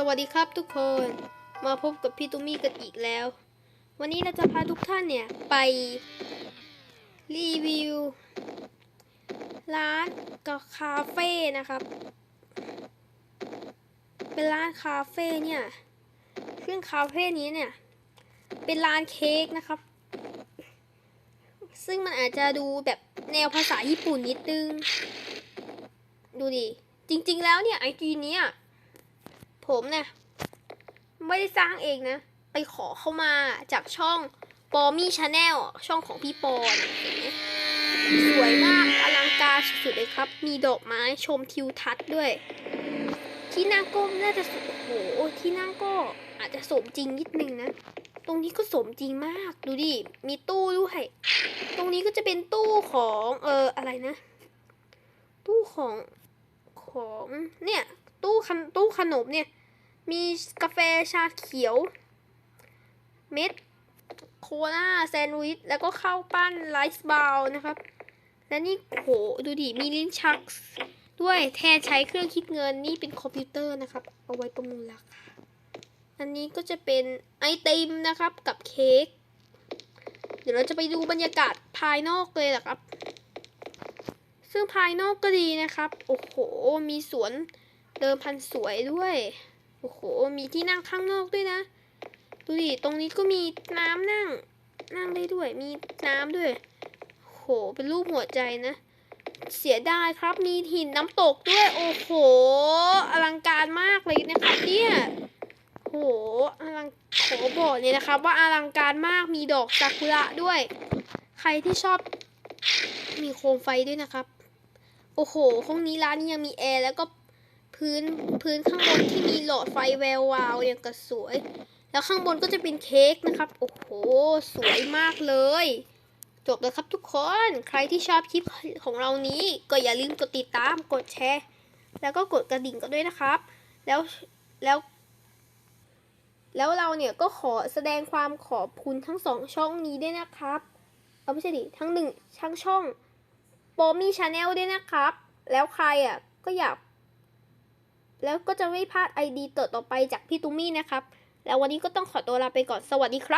สวัสดีครับทุกคนมาพบกับพี่ตุมี่กันอีกแล้ว วันนี้เราจะพาทุกท่านเนี่ย ไป รีวิว ร้านกับคาเฟ่นะครับ เป็นร้านคาเฟ่เนี่ยซึ่งคาเฟ่นี้เนี่ย เป็นร้านเค้กนะครับ ซึ่งมันอาจจะดูแบบแนวภาษาญี่ปุ่นนิดนึง ดูดิจริง ๆ แล้วเนี่ยไอจีเนี้ย ผมเนี่ยไม่ได้สร้างเองนะ ไปขอเข้ามาจากช่องปอมี่ชาแนลช่องของพี่ปอนเห็นไหมสวยมากอลังการสุดๆเลยครับ มีดอกไม้ชมทิวทัศน์ด้วย ที่นั่งก็น่าจะสโอ้โหที่นั่งก็อาจจะสมจริงนิดนึงนะ ตรงนี้ก็สมจริงมากดูดิ มีตู้ด้วย ตรงนี้ก็จะเป็นตู้ของเอออะไรนะ ตู้ของของเนี่ย ตู้ขนตู้ขนมเนี่ย มีกาแฟชาเขียว เม็ด โคลาแซนด์วิช แล้วก็ข้าวปั้นไรซ์บานะครับ และนี่โหดูดิ มีลิ้นชัก ด้วยแทนใช้เครื่องคิดเงินนี่เป็นคอมพิวเตอร์นะครับ เอาไว้ประมูลราคาอันนี้ก็จะเป็นไอติมนะครับกับเค้กเดี๋ยวเราจะไปดูบรรยากาศภายนอกเลยล่ะครับ ซึ่งภายนอกก็ดีนะครับ โอ้โห มีสวน เดิมพันสวยด้วย โอ้โห มีที่นั่งข้างนอกด้วยนะ ดูดิ ตรงนี้ก็มีน้ำนั่ง นั่งได้ด้วย มีน้ำด้วย โห เป็นรูปหัวใจนะ เสียดายครับ มีหินน้ำตกด้วย โอ้โห อลังการมากเลยนะครับเนี่ยโอ้โหอลังขอบอกเลยนะครับว่าอลังการมาก มีดอกซากุระด้วย ใครที่ชอบ มีโคมไฟด้วยนะครับ โอ้โห ห้องนี้ร้านนี้ยังมีแอร์แล้วก็ พื้นพื้นข้างบนที่มีหลอดไฟแวววาวอย่างกระสวย แล้วข้างบนก็จะเป็นเค้กนะครับ โอ้โห สวยมากเลย จบแล้วครับทุกคน ใครที่ชอบคลิปของเรานี้ ก็อย่าลืมกดติดตาม กดแชร์ แล้วก็กดกระดิ่งกันด้วยนะครับ แล้วแล้วแล้วเราเนี่ยก็ขอแสดงความขอบคุณทั้งสองช่องนี้ด้วยนะครับ เอาไม่ใช่ดิทั้งหนึ่งทั้งช่องโปมี่ชาแนลด้วยนะครับ แล้วใครอะก็อยาก แล้วก็จะไม่พลาดไอดีเต่อต่อไปจากพี่ตุมี่นะครับ แล้ววันนี้ก็ต้องขอตัวลาไปก่อนสวัสดีครับ